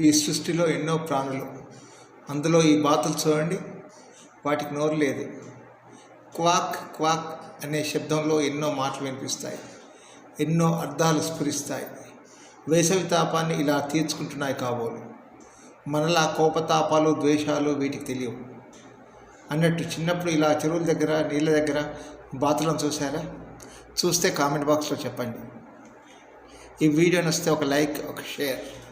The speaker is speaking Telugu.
ఈ సృష్టిలో ఎన్నో ప్రాణులు. అందులో ఈ బాతులు చూడండి. వాటికి నోరు లేదు. క్వాక్ క్వాక్ అనే శబ్దంలో ఎన్నో మాటలు వినిపిస్తాయి. ఎన్నో అర్థాలు స్ఫురిస్తాయి. వేసవి తాపాన్ని ఇలా తీర్చుకుంటున్నాయి కాబోలు. మనలా కోపతాపాలు ద్వేషాలు వీటికి తెలియవు. అన్నట్టు చిన్నప్పుడు ఇలా చెరువుల దగ్గర నీళ్ళ దగ్గర బాతులను చూసారా చూస్తే కామెంట్ బాక్స్లో చెప్పండి. ఈ వీడియో నచ్చితే ఒక లైక్ ఒక షేర్.